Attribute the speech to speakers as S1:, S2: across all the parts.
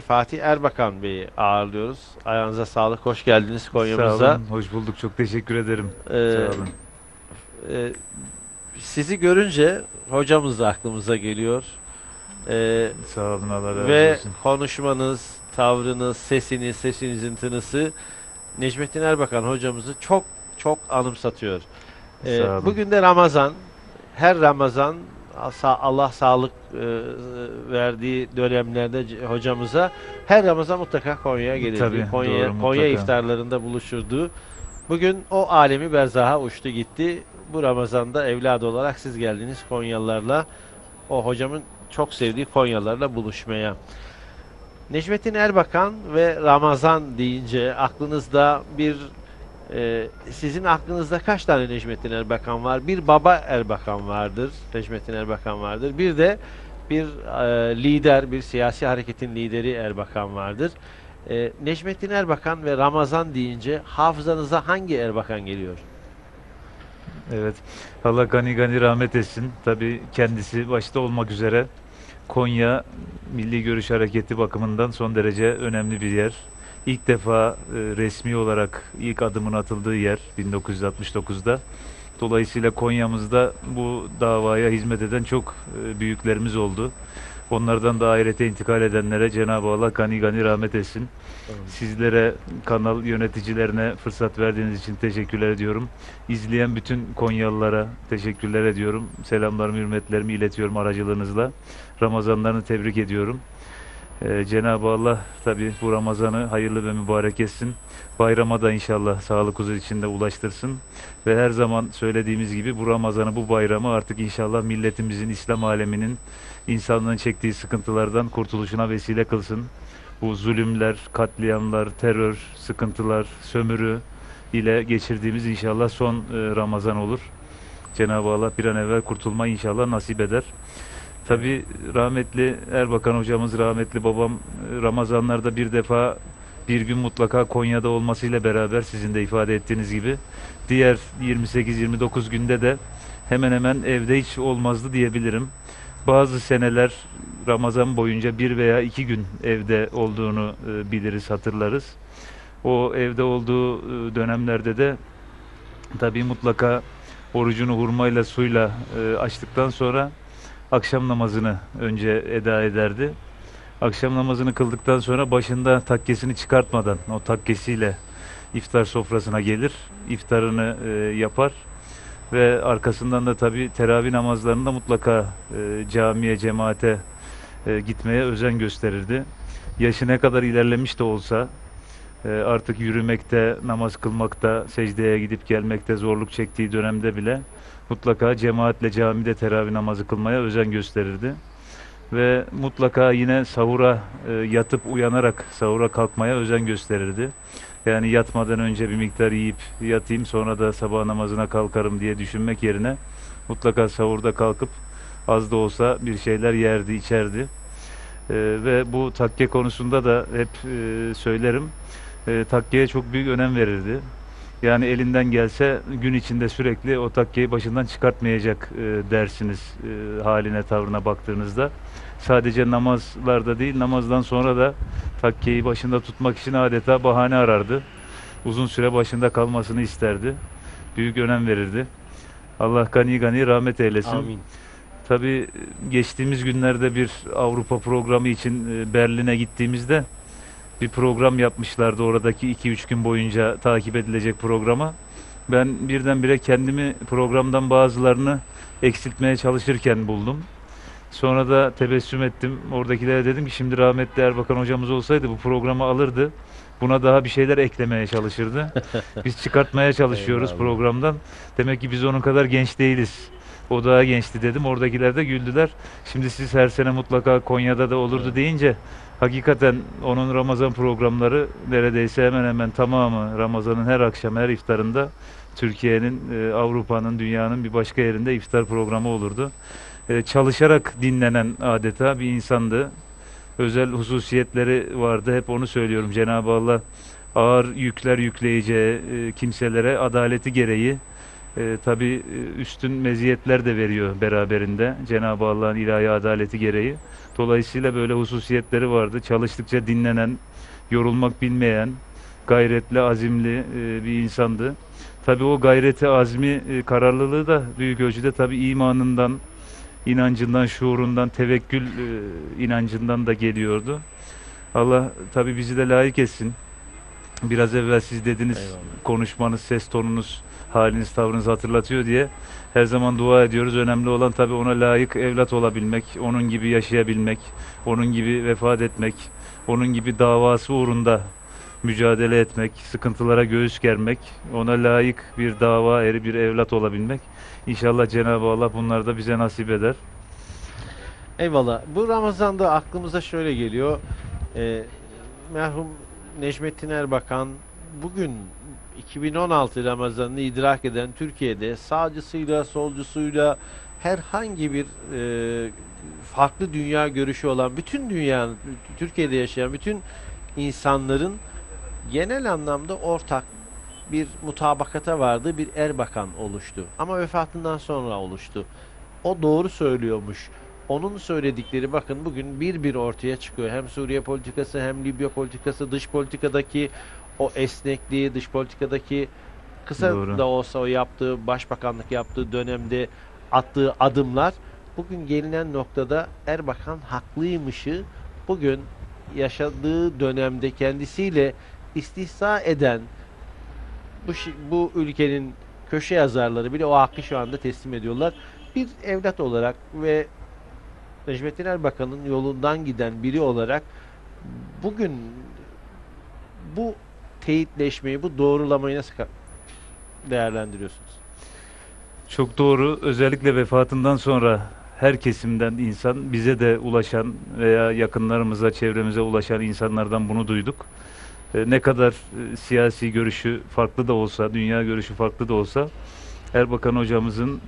S1: Fatih Erbakan Bey'i ağırlıyoruz. Ayağınıza sağlık, hoş geldiniz
S2: Sağ
S1: Konya'mıza.
S2: olun, hoş bulduk. Çok teşekkür ederim.
S1: Ee,
S2: Sağ olun.
S1: e, sizi görünce hocamız da aklımıza geliyor. Ee,
S2: Sağ olun, Allah razı
S1: ve
S2: olsun.
S1: konuşmanız, tavrınız, sesiniz, sesinizin tınısı Necmettin Erbakan hocamızı çok çok anımsatıyor. Ee,
S2: Sağ olun.
S1: bugün de Ramazan. Her Ramazan Allah sağlık e, verdiği dönemlerde hocamıza her Ramazan mutlaka Konya'ya gelirdi.
S2: Tabii,
S1: Konya,
S2: doğru,
S1: Konya
S2: mutlaka.
S1: iftarlarında buluşurdu. Bugün o alemi berzaha uçtu gitti. Bu Ramazan'da evladı olarak siz geldiniz Konyalılarla. O hocamın çok sevdiği Konyalılarla buluşmaya. Necmettin Erbakan ve Ramazan deyince aklınızda bir e, sizin aklınızda kaç tane Necmettin Erbakan var? Bir baba Erbakan vardır. Necmettin Erbakan vardır. Bir de bir e, lider, bir siyasi hareketin lideri Erbakan vardır. E, Necmettin Erbakan ve Ramazan deyince hafızanıza hangi Erbakan geliyor?
S2: Evet. Allah gani gani rahmet etsin. Tabii kendisi başta olmak üzere Konya Milli Görüş Hareketi bakımından son derece önemli bir yer. İlk defa e, resmi olarak ilk adımın atıldığı yer 1969'da. Dolayısıyla Konya'mızda bu davaya hizmet eden çok e, büyüklerimiz oldu. Onlardan da ahirete intikal edenlere Cenab-ı Allah gani gani rahmet etsin. Sizlere, kanal yöneticilerine fırsat verdiğiniz için teşekkürler ediyorum. İzleyen bütün Konyalılara teşekkürler ediyorum. Selamlarımı, hürmetlerimi iletiyorum aracılığınızla. Ramazanlarını tebrik ediyorum. Ee, Cenab-ı Allah tabi bu Ramazan'ı hayırlı ve mübarek etsin. Bayrama da inşallah sağlık huzur içinde ulaştırsın. Ve her zaman söylediğimiz gibi bu Ramazan'ı, bu bayramı artık inşallah milletimizin, İslam aleminin, insanlığın çektiği sıkıntılardan kurtuluşuna vesile kılsın bu zulümler, katliamlar, terör, sıkıntılar, sömürü ile geçirdiğimiz inşallah son e, Ramazan olur. Cenab-ı Allah bir an evvel kurtulma inşallah nasip eder. Tabi rahmetli Erbakan hocamız, rahmetli babam Ramazanlarda bir defa bir gün mutlaka Konya'da olmasıyla beraber sizin de ifade ettiğiniz gibi diğer 28-29 günde de hemen hemen evde hiç olmazdı diyebilirim. Bazı seneler Ramazan boyunca bir veya iki gün evde olduğunu e, biliriz, hatırlarız. O evde olduğu e, dönemlerde de tabii mutlaka orucunu hurmayla suyla e, açtıktan sonra akşam namazını önce eda ederdi. Akşam namazını kıldıktan sonra başında takkesini çıkartmadan o takkesiyle iftar sofrasına gelir, iftarını e, yapar ve arkasından da tabii teravih namazlarında mutlaka e, camiye, cemaate e, gitmeye özen gösterirdi. Yaşı ne kadar ilerlemiş de olsa e, artık yürümekte, namaz kılmakta, secdeye gidip gelmekte zorluk çektiği dönemde bile mutlaka cemaatle camide teravih namazı kılmaya özen gösterirdi. Ve mutlaka yine sahura e, yatıp uyanarak sahura kalkmaya özen gösterirdi. Yani yatmadan önce bir miktar yiyip yatayım sonra da sabah namazına kalkarım diye düşünmek yerine mutlaka sahurda kalkıp az da olsa bir şeyler yerdi, içerdi. Ee, ve bu takke konusunda da hep e, söylerim. E, takkeye çok büyük önem verirdi. Yani elinden gelse gün içinde sürekli o takkeyi başından çıkartmayacak e, dersiniz e, haline tavrına baktığınızda. Sadece namazlarda değil namazdan sonra da takkeyi başında tutmak için adeta bahane arardı. Uzun süre başında kalmasını isterdi. Büyük önem verirdi. Allah gani gani rahmet eylesin.
S1: Amin.
S2: Tabii geçtiğimiz günlerde bir Avrupa programı için e, Berlin'e gittiğimizde bir program yapmışlardı oradaki 2-3 gün boyunca takip edilecek programa. Ben birdenbire kendimi programdan bazılarını eksiltmeye çalışırken buldum. Sonra da tebessüm ettim. Oradakilere dedim ki şimdi rahmetli Erbakan hocamız olsaydı bu programı alırdı. Buna daha bir şeyler eklemeye çalışırdı. Biz çıkartmaya çalışıyoruz
S1: Eyvallah.
S2: programdan. Demek ki biz onun kadar genç değiliz. O daha gençti dedim. Oradakiler de güldüler. Şimdi siz her sene mutlaka Konya'da da olurdu
S1: Evet.
S2: deyince hakikaten onun Ramazan programları neredeyse hemen hemen tamamı Ramazan'ın her akşam her iftarında Türkiye'nin, e, Avrupa'nın, dünyanın bir başka yerinde iftar programı olurdu. E, çalışarak dinlenen adeta bir insandı. Özel hususiyetleri vardı. Hep onu söylüyorum. Cenab-ı Allah ağır yükler yükleyeceği e, kimselere adaleti gereği E, tabii e, üstün meziyetler de veriyor beraberinde Cenab-ı Allah'ın ilahi adaleti gereği. Dolayısıyla böyle hususiyetleri vardı. Çalıştıkça dinlenen, yorulmak bilmeyen, gayretli, azimli e, bir insandı. Tabii o gayreti, azmi, e, kararlılığı da büyük ölçüde tabii imanından, inancından, şuurundan, tevekkül e, inancından da geliyordu. Allah tabii bizi de layık etsin. Biraz evvel siz dediniz
S1: Eyvallah.
S2: konuşmanız, ses tonunuz, haliniz, tavrınız hatırlatıyor diye her zaman dua ediyoruz. Önemli olan tabii ona layık evlat olabilmek, onun gibi yaşayabilmek, onun gibi vefat etmek, onun gibi davası uğrunda mücadele etmek, sıkıntılara göğüs germek, ona layık bir dava eri, bir evlat olabilmek. İnşallah Cenab-ı Allah bunları da bize nasip eder.
S1: Eyvallah. Bu Ramazan'da aklımıza şöyle geliyor. Ee, merhum Necmettin Erbakan bugün 2016 Ramazan'ını idrak eden Türkiye'de sağcısıyla solcusuyla herhangi bir e, farklı dünya görüşü olan bütün dünyanın Türkiye'de yaşayan bütün insanların genel anlamda ortak bir mutabakata vardı bir Erbakan oluştu. Ama vefatından sonra oluştu. O doğru söylüyormuş. Onun söyledikleri bakın bugün bir bir ortaya çıkıyor. Hem Suriye politikası hem Libya politikası, dış politikadaki o esnekliği, dış politikadaki kısa
S2: Doğru.
S1: da olsa o yaptığı, başbakanlık yaptığı dönemde attığı adımlar bugün gelinen noktada Erbakan haklıymışı bugün yaşadığı dönemde kendisiyle istihza eden bu, bu ülkenin köşe yazarları bile o hakkı şu anda teslim ediyorlar. Bir evlat olarak ve Necmettin Erbakan'ın yolundan giden biri olarak bugün bu teyitleşmeyi, bu doğrulamayı nasıl değerlendiriyorsunuz?
S2: Çok doğru. Özellikle vefatından sonra her kesimden insan bize de ulaşan veya yakınlarımıza, çevremize ulaşan insanlardan bunu duyduk. E, Ne kadar e, siyasi görüşü farklı da olsa, dünya görüşü farklı da olsa Erbakan hocamızın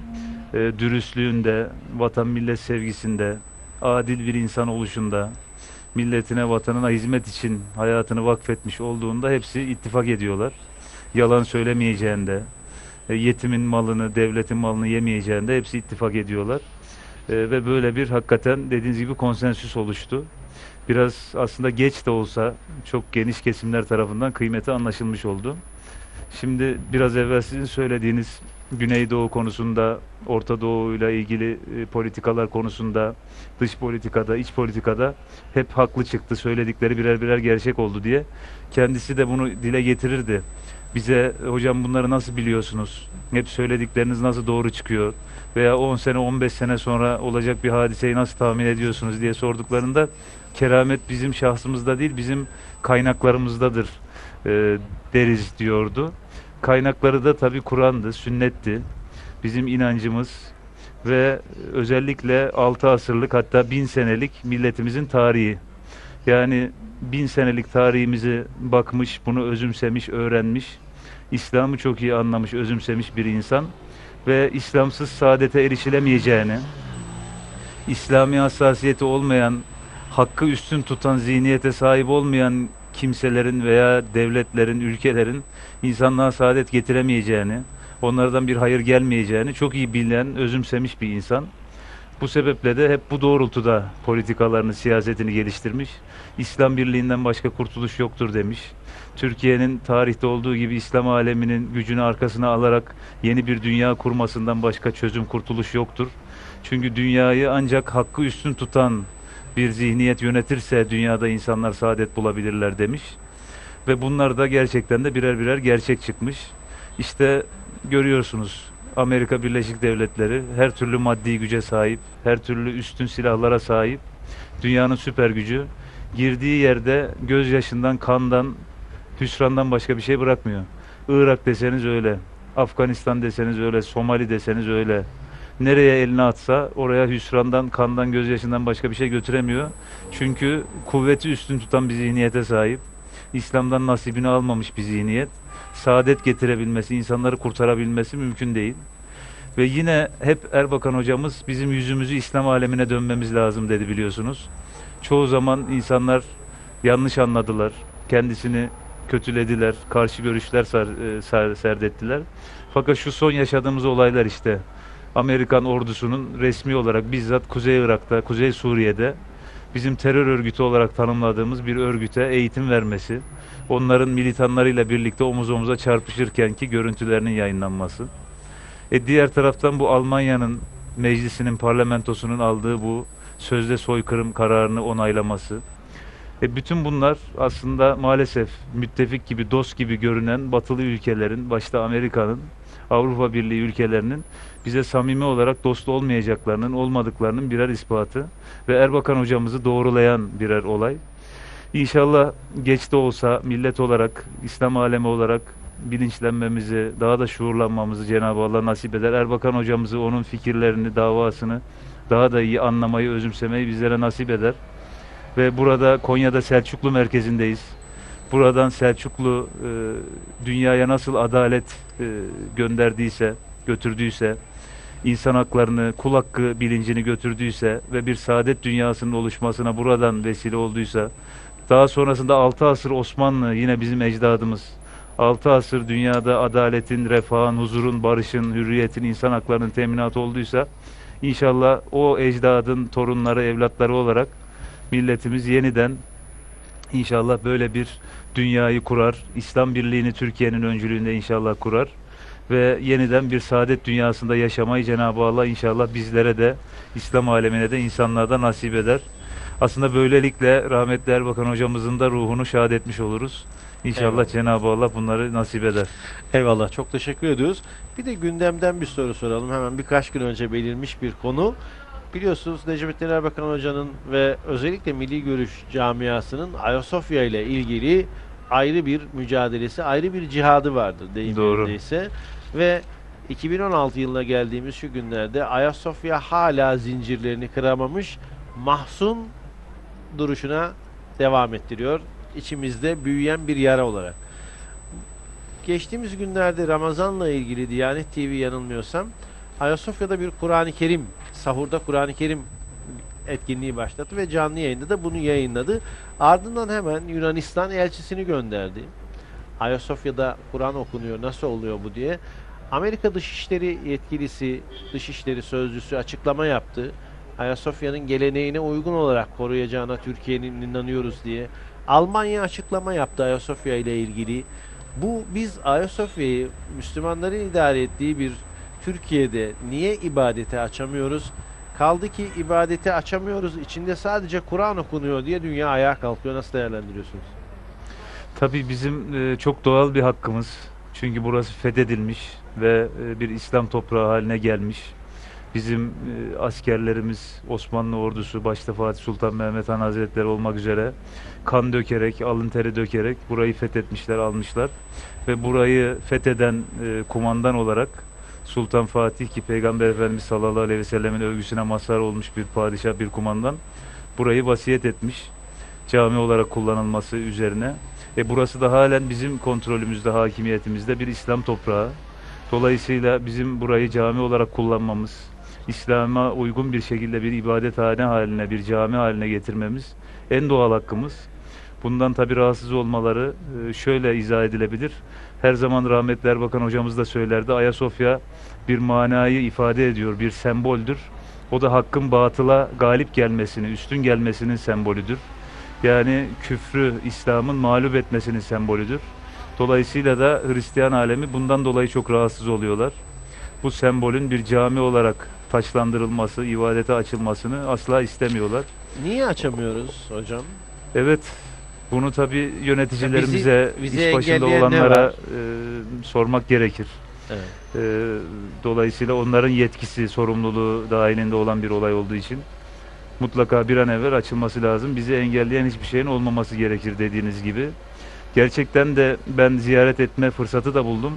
S2: e, dürüstlüğünde, vatan millet sevgisinde, adil bir insan oluşunda, milletine, vatanına hizmet için hayatını vakfetmiş olduğunda hepsi ittifak ediyorlar. Yalan söylemeyeceğinde, e, yetimin malını, devletin malını yemeyeceğinde hepsi ittifak ediyorlar. E, ve böyle bir hakikaten dediğiniz gibi konsensüs oluştu. Biraz aslında geç de olsa çok geniş kesimler tarafından kıymeti anlaşılmış oldu. Şimdi biraz evvel sizin söylediğiniz Güneydoğu konusunda, Orta Doğu ile ilgili e, politikalar konusunda, dış politikada, iç politikada hep haklı çıktı. Söyledikleri birer birer gerçek oldu diye. Kendisi de bunu dile getirirdi. Bize hocam bunları nasıl biliyorsunuz? Hep söyledikleriniz nasıl doğru çıkıyor? Veya 10 sene 15 sene sonra olacak bir hadiseyi nasıl tahmin ediyorsunuz diye sorduklarında keramet bizim şahsımızda değil bizim kaynaklarımızdadır e, deriz diyordu. Kaynakları da tabi Kur'an'dı, sünnetti. Bizim inancımız ve özellikle 6 asırlık hatta 1000 senelik milletimizin tarihi. Yani bin senelik tarihimizi bakmış, bunu özümsemiş, öğrenmiş, İslam'ı çok iyi anlamış, özümsemiş bir insan ve İslamsız saadete erişilemeyeceğini, İslami hassasiyeti olmayan, hakkı üstün tutan zihniyete sahip olmayan kimselerin veya devletlerin, ülkelerin insanlığa saadet getiremeyeceğini, onlardan bir hayır gelmeyeceğini çok iyi bilen, özümsemiş bir insan. Bu sebeple de hep bu doğrultuda politikalarını, siyasetini geliştirmiş. İslam birliğinden başka kurtuluş yoktur demiş. Türkiye'nin tarihte olduğu gibi İslam aleminin gücünü arkasına alarak yeni bir dünya kurmasından başka çözüm, kurtuluş yoktur. Çünkü dünyayı ancak hakkı üstün tutan bir zihniyet yönetirse dünyada insanlar saadet bulabilirler demiş. Ve bunlar da gerçekten de birer birer gerçek çıkmış. İşte görüyorsunuz Amerika Birleşik Devletleri her türlü maddi güce sahip, her türlü üstün silahlara sahip, dünyanın süper gücü girdiği yerde gözyaşından, kandan, hüsrandan başka bir şey bırakmıyor. Irak deseniz öyle, Afganistan deseniz öyle, Somali deseniz öyle. Nereye elini atsa oraya hüsrandan, kandan, gözyaşından başka bir şey götüremiyor. Çünkü kuvveti üstün tutan bir zihniyete sahip. İslam'dan nasibini almamış bir zihniyet. Saadet getirebilmesi, insanları kurtarabilmesi mümkün değil. Ve yine hep Erbakan hocamız bizim yüzümüzü İslam alemine dönmemiz lazım dedi biliyorsunuz. Çoğu zaman insanlar yanlış anladılar. Kendisini kötülediler, karşı görüşler sar, e, ser- serdettiler. Fakat şu son yaşadığımız olaylar işte Amerikan ordusunun resmi olarak bizzat Kuzey Irak'ta, Kuzey Suriye'de bizim terör örgütü olarak tanımladığımız bir örgüte eğitim vermesi, onların militanlarıyla birlikte omuz omuza çarpışırkenki görüntülerinin yayınlanması. E diğer taraftan bu Almanya'nın meclisinin, parlamentosunun aldığı bu sözde soykırım kararını onaylaması. E bütün bunlar aslında maalesef müttefik gibi, dost gibi görünen batılı ülkelerin, başta Amerika'nın, Avrupa Birliği ülkelerinin bize samimi olarak dost olmayacaklarının, olmadıklarının birer ispatı ve Erbakan hocamızı doğrulayan birer olay. İnşallah geç de olsa millet olarak, İslam alemi olarak bilinçlenmemizi, daha da şuurlanmamızı Cenab-ı Allah nasip eder. Erbakan hocamızı, onun fikirlerini, davasını daha da iyi anlamayı, özümsemeyi bizlere nasip eder. Ve burada Konya'da Selçuklu merkezindeyiz. Buradan Selçuklu e, dünyaya nasıl adalet e, gönderdiyse, götürdüyse, insan haklarını, kul hakkı bilincini götürdüyse ve bir saadet dünyasının oluşmasına buradan vesile olduysa, daha sonrasında 6 asır Osmanlı yine bizim ecdadımız, 6 asır dünyada adaletin, refahın, huzurun, barışın, hürriyetin, insan haklarının teminatı olduysa, inşallah o ecdadın torunları, evlatları olarak milletimiz yeniden inşallah böyle bir dünyayı kurar. İslam birliğini Türkiye'nin öncülüğünde inşallah kurar. Ve yeniden bir saadet dünyasında yaşamayı Cenab-ı Allah inşallah bizlere de, İslam alemine de, insanlığa da nasip eder. Aslında böylelikle rahmetli Erbakan hocamızın da ruhunu şahit etmiş oluruz. İnşallah. Cenab-ı Allah bunları nasip eder.
S1: Eyvallah çok teşekkür ediyoruz. Bir de gündemden bir soru soralım. Hemen birkaç gün önce belirmiş bir konu. Biliyorsunuz Necmettin Erbakan Hoca'nın ve özellikle Milli Görüş camiasının Ayasofya ile ilgili ayrı bir mücadelesi, ayrı bir cihadı vardı deyim
S2: Doğru.
S1: yerindeyse. Ve 2016 yılına geldiğimiz şu günlerde Ayasofya hala zincirlerini kıramamış, mahzun duruşuna devam ettiriyor. İçimizde büyüyen bir yara olarak. Geçtiğimiz günlerde Ramazan'la ilgili Diyanet TV yanılmıyorsam Ayasofya'da bir Kur'an-ı Kerim, sahurda Kur'an-ı Kerim etkinliği başlattı ve canlı yayında da bunu yayınladı. Ardından hemen Yunanistan elçisini gönderdi. Ayasofya'da Kur'an okunuyor, nasıl oluyor bu diye. Amerika Dışişleri yetkilisi, Dışişleri Sözcüsü açıklama yaptı. Ayasofya'nın geleneğine uygun olarak koruyacağına Türkiye'nin inanıyoruz diye. Almanya açıklama yaptı Ayasofya ile ilgili. Bu biz Ayasofya'yı Müslümanların idare ettiği bir Türkiye'de niye ibadete açamıyoruz? Kaldı ki ibadete açamıyoruz. İçinde sadece Kur'an okunuyor diye dünya ayağa kalkıyor. Nasıl değerlendiriyorsunuz?
S2: Tabii bizim e, çok doğal bir hakkımız. Çünkü burası fethedilmiş ve e, bir İslam toprağı haline gelmiş. Bizim e, askerlerimiz, Osmanlı ordusu, başta Fatih Sultan Mehmet Han Hazretleri olmak üzere kan dökerek, alın teri dökerek burayı fethetmişler, almışlar. Ve burayı fetheden e, kumandan olarak Sultan Fatih ki Peygamber Efendimiz sallallahu aleyhi ve sellemin övgüsüne mazhar olmuş bir padişah, bir kumandan burayı vasiyet etmiş. Cami olarak kullanılması üzerine. E burası da halen bizim kontrolümüzde, hakimiyetimizde bir İslam toprağı. Dolayısıyla bizim burayı cami olarak kullanmamız, İslam'a uygun bir şekilde bir ibadethane haline, bir cami haline getirmemiz en doğal hakkımız. Bundan tabii rahatsız olmaları e, şöyle izah edilebilir. Her zaman rahmetli Erbakan hocamız da söylerdi. Ayasofya bir manayı ifade ediyor, bir semboldür. O da hakkın batıla galip gelmesini, üstün gelmesinin sembolüdür. Yani küfrü, İslam'ın mağlup etmesinin sembolüdür. Dolayısıyla da Hristiyan alemi bundan dolayı çok rahatsız oluyorlar. Bu sembolün bir cami olarak taçlandırılması, ibadete açılmasını asla istemiyorlar.
S1: Niye açamıyoruz hocam?
S2: Evet, bunu tabii yöneticilerimize,
S1: bizi
S2: iş başında olanlara e, sormak gerekir.
S1: Evet.
S2: E, dolayısıyla onların yetkisi, sorumluluğu dahilinde olan bir olay olduğu için mutlaka bir an evvel açılması lazım. Bizi engelleyen hiçbir şeyin olmaması gerekir dediğiniz gibi. Gerçekten de ben ziyaret etme fırsatı da buldum.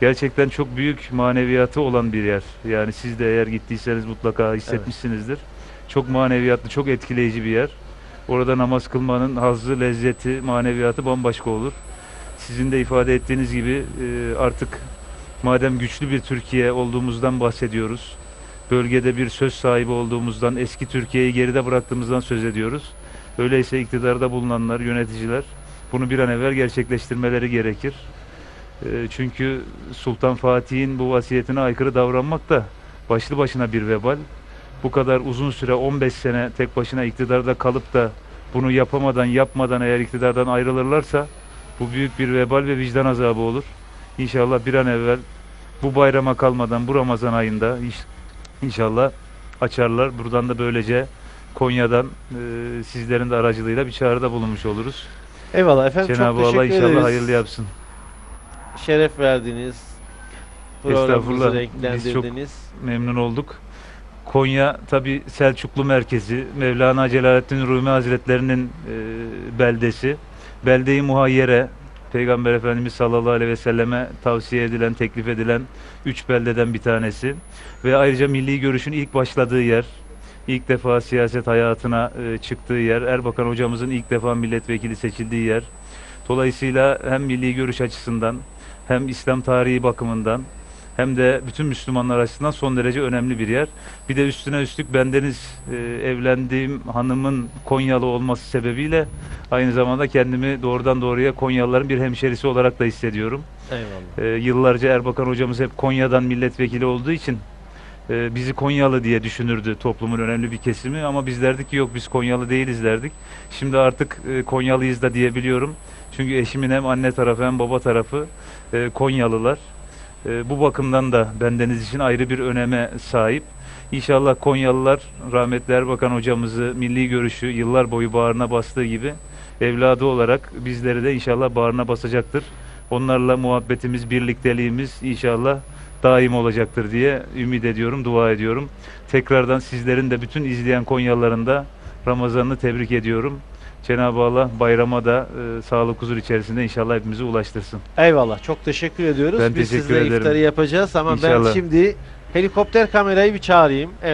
S2: Gerçekten çok büyük maneviyatı olan bir yer. Yani siz de eğer gittiyseniz mutlaka hissetmişsinizdir. Çok maneviyatlı, çok etkileyici bir yer. Orada namaz kılmanın hazzı, lezzeti, maneviyatı bambaşka olur. Sizin de ifade ettiğiniz gibi e, artık madem güçlü bir Türkiye olduğumuzdan bahsediyoruz. Bölgede bir söz sahibi olduğumuzdan, eski Türkiye'yi geride bıraktığımızdan söz ediyoruz. Öyleyse iktidarda bulunanlar, yöneticiler bunu bir an evvel gerçekleştirmeleri gerekir. E, çünkü Sultan Fatih'in bu vasiyetine aykırı davranmak da başlı başına bir vebal. Bu kadar uzun süre 15 sene tek başına iktidarda kalıp da bunu yapamadan yapmadan eğer iktidardan ayrılırlarsa bu büyük bir vebal ve vicdan azabı olur. İnşallah bir an evvel bu bayrama kalmadan bu Ramazan ayında inşallah açarlar. Buradan da böylece Konya'dan e, sizlerin de aracılığıyla bir çağrıda bulunmuş oluruz.
S1: Eyvallah efendim.
S2: Cenab-ı
S1: çok
S2: Allah
S1: teşekkür
S2: inşallah
S1: ederiz.
S2: hayırlı yapsın.
S1: Şeref verdiniz. Programımızı
S2: Estağfurullah. Biz çok-
S1: renklendirdiniz.
S2: Memnun olduk. Konya tabi Selçuklu merkezi, Mevlana Celaleddin Rumi Hazretlerinin e, beldesi. Belde-i Muhayyere, Peygamber Efendimiz sallallahu aleyhi ve selleme tavsiye edilen, teklif edilen üç beldeden bir tanesi. Ve ayrıca milli görüşün ilk başladığı yer, ilk defa siyaset hayatına e, çıktığı yer, Erbakan hocamızın ilk defa milletvekili seçildiği yer. Dolayısıyla hem milli görüş açısından hem İslam tarihi bakımından hem de bütün Müslümanlar açısından son derece önemli bir yer. Bir de üstüne üstlük bendeniz e, evlendiğim hanımın Konyalı olması sebebiyle aynı zamanda kendimi doğrudan doğruya Konyalıların bir hemşerisi olarak da hissediyorum.
S1: Eyvallah.
S2: E, yıllarca Erbakan hocamız hep Konya'dan milletvekili olduğu için e, bizi Konyalı diye düşünürdü toplumun önemli bir kesimi ama biz derdik ki yok biz Konyalı değiliz derdik. Şimdi artık e, Konyalıyız da diyebiliyorum. Çünkü eşimin hem anne tarafı hem baba tarafı e, Konyalılar. E, bu bakımdan da bendeniz için ayrı bir öneme sahip. İnşallah Konyalılar rahmetli Erbakan hocamızı milli görüşü yıllar boyu bağrına bastığı gibi evladı olarak bizleri de inşallah bağrına basacaktır. Onlarla muhabbetimiz, birlikteliğimiz inşallah daim olacaktır diye ümit ediyorum, dua ediyorum. Tekrardan sizlerin de bütün izleyen Konyalıların da Ramazan'ını tebrik ediyorum. Cenab-ı Allah bayrama da e, sağlık huzur içerisinde inşallah hepimizi ulaştırsın.
S1: Eyvallah. Çok teşekkür ediyoruz.
S2: Ben
S1: Biz
S2: teşekkür
S1: sizle
S2: ederim.
S1: iftarı yapacağız ama ben
S2: İnşallah.
S1: şimdi helikopter kamerayı bir çağırayım. Evet.